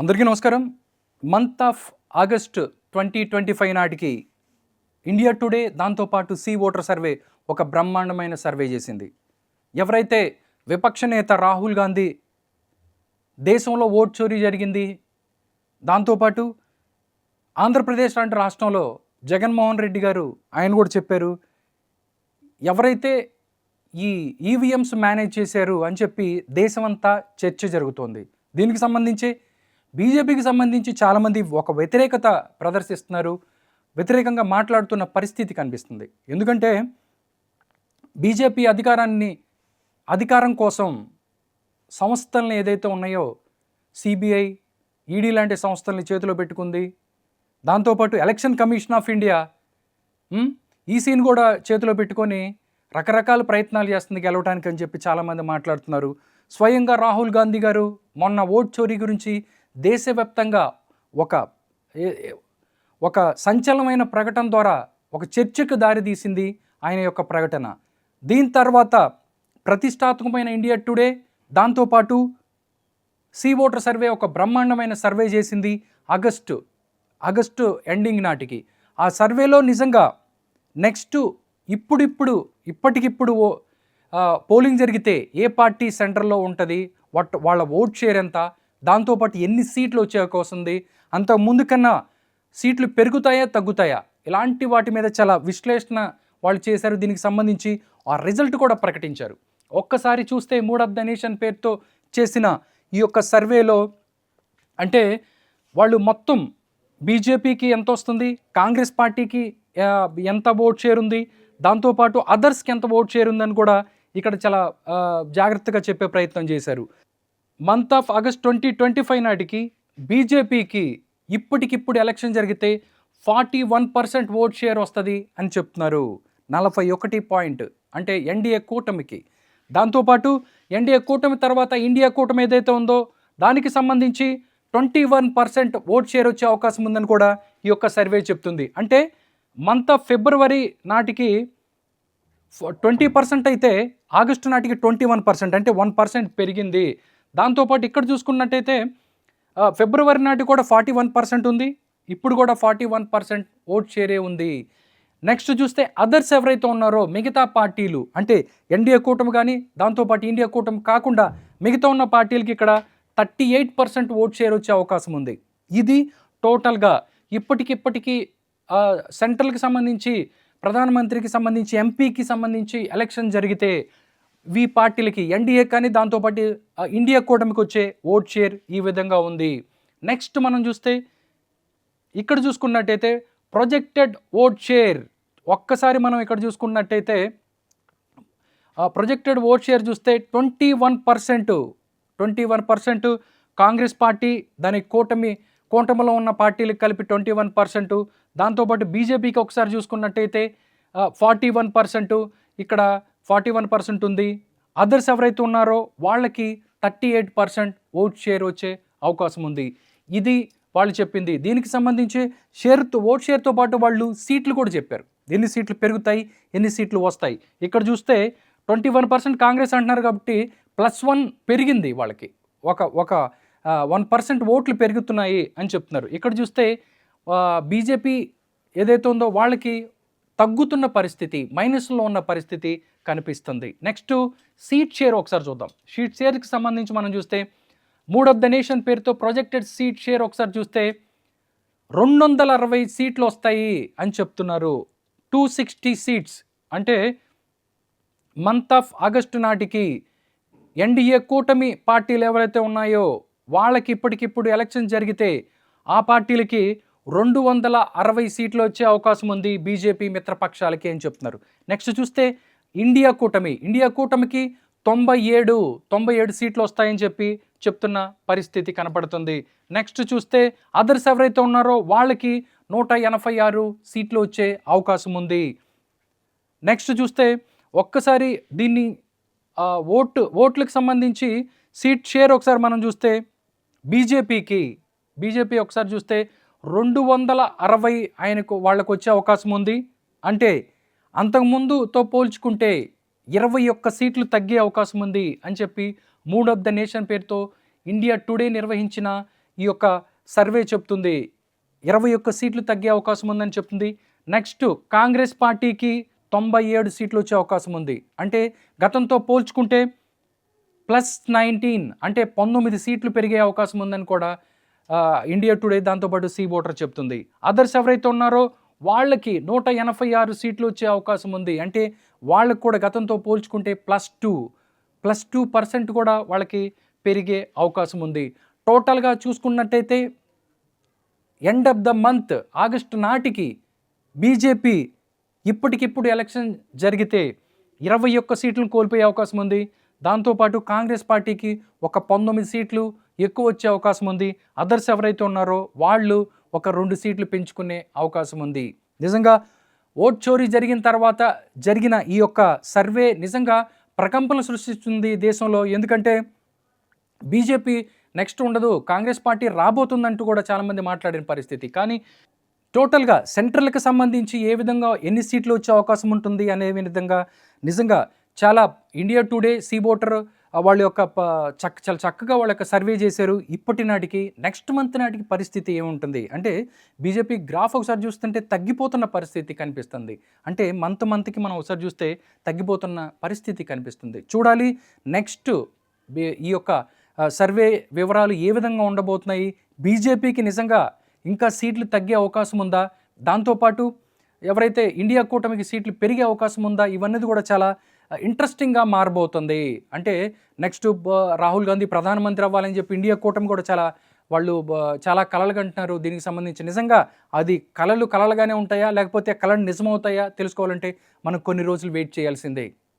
అందరికీ నమస్కారం. Month of August twenty twenty five నాటికి ఇండియా టుడే దాంతోపాటు సి ఓటర్ సర్వే ఒక బ్రహ్మాండమైన సర్వే చేసింది. ఎవరైతే విపక్ష నేత రాహుల్ గాంధీ దేశంలో ఓట్ చోరీ జరిగింది దాంతోపాటు ఆంధ్రప్రదేశ్ లాంటి రాష్ట్రంలో జగన్మోహన్ రెడ్డి గారు ఆయన కూడా చెప్పారు ఎవరైతే ఈ ఈవీఎంస్ మేనేజ్ చేశారు అని చెప్పి దేశమంతా చర్చ జరుగుతోంది. దీనికి సంబంధించి బీజేపీకి సంబంధించి చాలామంది ఒక వ్యతిరేకత ప్రదర్శిస్తున్నారు వ్యతిరేకంగా మాట్లాడుతున్న పరిస్థితి కనిపిస్తుంది. ఎందుకంటే బీజేపీ అధికారాన్ని అధికారం కోసం సంస్థలను ఏదైతే ఉన్నాయో సిబిఐ ఈడీ లాంటి సంస్థల్ని చేతిలో పెట్టుకుంది. దాంతోపాటు ఎలక్షన్ కమిషన్ ఆఫ్ ఇండియా ఈసీని కూడా చేతిలో పెట్టుకొని రకరకాల ప్రయత్నాలు చేస్తుంది గెలవడానికి అని చెప్పి చాలామంది మాట్లాడుతున్నారు. స్వయంగా రాహుల్ గాంధీ గారు మొన్న ఓట్ చోరీ గురించి దేశవ్యాప్తంగా ఒక ఒక సంచలనమైన ప్రకటన ద్వారా ఒక చర్చకు దారితీసింది ఆయన యొక్క ప్రకటన. దీని తర్వాత ప్రతిష్టాత్మకమైన ఇండియా టుడే దాంతోపాటు సీ ఓటర్ సర్వే ఒక బ్రహ్మాండమైన సర్వే చేసింది ఆగస్టు ఆగస్టు ఎండింగ్ నాటికి. ఆ సర్వేలో నిజంగా నెక్స్ట్ ఇప్పుడిప్పుడు ఇప్పటికిప్పుడు ఓ- పోలింగ్ జరిగితే ఏ పార్టీ సెంటర్లో ఉంటుంది వాట్ వాళ్ళ ఓట్ షేర్ ఎంత దాంతోపాటు ఎన్ని సీట్లు వచ్చే అవకాశం ఉంది? అంత ముందు కన్నా సీట్లు పెరుగుతాయా తగ్గుతాయా? ఇలాంటి వాటి మీద చాలా విశ్లేషణ వాళ్ళు చేశారు. దీనికి సంబంధించి ఆ రిజల్ట్ కూడా ప్రకటించారు. ఒక్కసారి చూస్తే మూడ్ ఆఫ్ ద నేషన్ పేరుతో చేసిన ఈ యొక్క సర్వేలో అంటే వాళ్ళు మొత్తం బీజేపీకి ఎంత వస్తుంది? కాంగ్రెస్ పార్టీకి ఎంత ఓట్ షేర్ ఉంది? దాంతోపాటు అదర్స్కి ఎంత ఓట్ షేర్ ఉందని కూడా ఇక్కడ చాలా జాగ్రత్తగా చెప్పే ప్రయత్నం చేశారు. Month of August twenty twenty five నాటికి బీజేపీకి ఇప్పటికిప్పుడు ఎలక్షన్ జరిగితే forty one percent vote share వస్తుంది అని చెప్తున్నారు. నలభై ఒకటి పాయింట్ అంటే ఎన్డీఏ కూటమికి. దాంతోపాటు ఎన్డీఏ కూటమి తర్వాత ఇండియా కూటమి ఏదైతే ఉందో దానికి సంబంధించి twenty one percent vote share వచ్చే అవకాశం ఉందని కూడా ఈ యొక్క సర్వే చెప్తుంది. అంటే మంత్ ఆఫ్ ఫిబ్రవరి నాటికి ట్వంటీ పర్సెంట్ అయితే ఆగస్టు నాటికి ట్వంటీ వన్ పర్సెంట్ అంటే వన్ పర్సెంట్ పెరిగింది. దాంతోపాటు ఇక్కడ చూసుకున్నట్టయితే ఫిబ్రవరి నాటి కూడా ఫార్టీ వన్ పర్సెంట్ ఉంది. ఇప్పుడు కూడా ఫార్టీ వన్ పర్సెంట్ ఓట్ షేరే ఉంది. నెక్స్ట్ చూస్తే అదర్స్ ఎవరైతే ఉన్నారో మిగతా పార్టీలు అంటే ఎన్డీఏ కూటమి కానీ దాంతోపాటు ఇండియా కూటమి కాకుండా మిగతా ఉన్న పార్టీలకి ఇక్కడ thirty eight percent vote share వచ్చే అవకాశం ఉంది. ఇది టోటల్గా ఇప్పటికిప్పటికీ సెంట్రల్కి సంబంధించి ప్రధానమంత్రికి సంబంధించి ఎంపీకి సంబంధించి ఎలక్షన్ జరిగితే వి పార్టీలకి ఎన్డీఏ కానీ దాంతోపాటు ఇండియా కూటమికి వచ్చే ఓట్ షేర్ ఈ విధంగా ఉంది. నెక్స్ట్ మనం చూస్తే ఇక్కడ చూసుకున్నట్టయితే ప్రొజెక్టెడ్ ఓట్ షేర్. ఒక్కసారి మనం ఇక్కడ చూసుకున్నట్టయితే ప్రొజెక్టెడ్ ఓట్ షేర్ చూస్తే twenty one percent twenty one percent Congress party దాని కూటమి కూటమిలో ఉన్న పార్టీలకు కలిపి ట్వంటీ వన్ పర్సెంట్. దాంతోపాటు బీజేపీకి ఒకసారి చూసుకున్నట్టయితే ఫార్టీ వన్ పర్సెంట్. ఇక్కడ ఫార్టీ వన్ పర్సెంట్ ఉంది. అదర్స్ ఎవరైతే ఉన్నారో వాళ్ళకి thirty eight percent vote share వచ్చే అవకాశం ఉంది. ఇది వాళ్ళు చెప్పింది. దీనికి సంబంధించి షేర్తో ఓట్ షేర్తో పాటు వాళ్ళు సీట్లు కూడా చెప్పారు. ఎన్ని సీట్లు పెరుగుతాయి ఎన్ని సీట్లు వస్తాయి. ఇక్కడ చూస్తే ట్వంటీ వన్ పర్సెంట్ కాంగ్రెస్ అంటున్నారు కాబట్టి ప్లస్ వన్ పెరిగింది వాళ్ళకి. ఒక ఒక వన్ పర్సెంట్ ఓట్లు పెరుగుతున్నాయి అని చెప్తున్నారు. ఇక్కడ చూస్తే బీజేపీ ఏదైతే ఉందో వాళ్ళకి తగ్గుతున్న పరిస్థితి మైనస్లో ఉన్న పరిస్థితి కనిపిస్తుంది. నెక్స్ట్ సీట్ షేర్ ఒకసారి చూద్దాం. సీట్ షేర్కి సంబంధించి మనం చూస్తే మూడ్ ఆఫ్ ద నేషన్ పేరుతో ప్రొజెక్టెడ్ సీట్ షేర్ ఒకసారి చూస్తే రెండు వందల అరవై సీట్లు వస్తాయి అని చెప్తున్నారు. టూ సిక్స్టీ సీట్స్ అంటే మంత్ ఆఫ్ ఆగస్టు నాటికి ఎన్డీఏ కూటమి పార్టీలు ఎవరైతే ఉన్నాయో వాళ్ళకి ఇప్పటికిప్పుడు ఎలక్షన్ జరిగితే ఆ పార్టీలకి రెండు వందల అరవై సీట్లు వచ్చే అవకాశం ఉంది బీజేపీ మిత్రపక్షాలకి అని చెప్తున్నారు. నెక్స్ట్ చూస్తే ఇండియా కూటమి. ఇండియా కూటమికి తొంభై ఏడు తొంభై ఏడు సీట్లు వస్తాయని చెప్పి చెప్తున్న పరిస్థితి కనపడుతుంది. నెక్స్ట్ చూస్తే అదర్స్ ఎవరైతే ఉన్నారో వాళ్ళకి నూట ఎనభై ఆరు సీట్లు వచ్చే అవకాశం ఉంది. నెక్స్ట్ చూస్తే ఒక్కసారి దీన్ని ఓటు ఓట్లకు సంబంధించి సీట్ షేర్ ఒకసారి మనం చూస్తే బీజేపీకి బీజేపీ ఒకసారి చూస్తే రెండు వందల అరవై ఆయనకు వాళ్ళకు వచ్చే అవకాశం ఉంది. అంటే అంతకుముందుతో పోల్చుకుంటే ఇరవై ఒక్క సీట్లు తగ్గే అవకాశం ఉంది అని చెప్పి మూడ్ ఆఫ్ ద నేషన్ పేరుతో ఇండియా టుడే నిర్వహించిన ఈ యొక్క సర్వే చెప్తుంది. ఇరవై ఒక్క సీట్లు తగ్గే అవకాశం ఉందని చెప్తుంది. నెక్స్ట్ కాంగ్రెస్ పార్టీకి తొంభై ఏడు సీట్లు వచ్చే అవకాశం ఉంది. అంటే గతంతో పోల్చుకుంటే ప్లస్ నైన్టీన్ అంటే పంతొమ్మిది సీట్లు పెరిగే అవకాశం ఉందని కూడా ఇండియా టుడే దాంతోపాటు సీ ఓటర్ చెప్తుంది. అదర్స్ ఎవరైతే ఉన్నారో వాళ్ళకి నూట ఎనభై ఆరు సీట్లు వచ్చే అవకాశం ఉంది. అంటే వాళ్ళకు కూడా గతంతో పోల్చుకుంటే plus two plus two percent కూడా వాళ్ళకి పెరిగే అవకాశం ఉంది. టోటల్గా చూసుకున్నట్టయితే end of the month August నాటికి బీజేపీ ఇప్పటికిప్పుడు ఎలక్షన్ జరిగితే ఇరవై ఒక్క సీట్లను కోల్పోయే అవకాశం ఉంది. దాంతోపాటు కాంగ్రెస్ పార్టీకి ఒక పంతొమ్మిది సీట్లు ఎక్కువ వచ్చే అవకాశం ఉంది. అదర్స్ ఎవరైతే ఉన్నారో వాళ్ళు ఒక రెండు సీట్లు పెంచుకునే అవకాశం ఉంది. నిజంగా ఓట్ చోరీ జరిగిన తర్వాత జరిగిన ఈ యొక్క సర్వే నిజంగా ప్రకంపనలు సృష్టిస్తుంది దేశంలో. ఎందుకంటే బీజేపీ నెక్స్ట్ ఉండదు. కాంగ్రెస్ పార్టీ రాబోతుందంటూ కూడా చాలామంది మాట్లాడిన పరిస్థితి. కానీ టోటల్గా సెంట్రల్కి సంబంధించి ఏ విధంగా ఎన్ని సీట్లు వచ్చే అవకాశం ఉంటుంది అనే విధంగా నిజంగా చాలా ఇండియా టుడే సీ వాళ్ళ యొక్క చక్క చాలా చక్కగా వాళ్ళ యొక్క సర్వే చేశారు. ఇప్పటి నాటికి నెక్స్ట్ మంత్ నాటికి పరిస్థితి ఏముంటుంది? అంటే బీజేపీ గ్రాఫ్ ఒకసారి చూస్తుంటే తగ్గిపోతున్న పరిస్థితి కనిపిస్తుంది. అంటే మంత్ మంత్కి మనం ఒకసారి చూస్తే తగ్గిపోతున్న పరిస్థితి కనిపిస్తుంది. చూడాలి నెక్స్ట్ ఈ యొక్క సర్వే వివరాలు ఏ విధంగా ఉండబోతున్నాయి? బీజేపీకి నిజంగా ఇంకా సీట్లు తగ్గే అవకాశం ఉందా? దాంతోపాటు ఎవరైతే ఇండియా కూటమికి సీట్లు పెరిగే అవకాశం ఉందా? ఇవన్నీ కూడా చాలా ఇంట్రెస్టింగ్గా మారబోతుంది. అంటే నెక్స్ట్ రాహుల్ గాంధీ ప్రధానమంత్రి అవ్వాలని చెప్పి ఇండియా కూటమి కూడా చాలా వాళ్ళు చాలా కళలు కంటున్నారు దీనికి సంబంధించి నిజంగా అది కళలు కళలుగానే ఉంటాయా? లేకపోతే కళలు నిజమవుతాయా? తెలుసుకోవాలంటే మనం కొన్ని రోజులు వెయిట్ చేయాల్సిందే.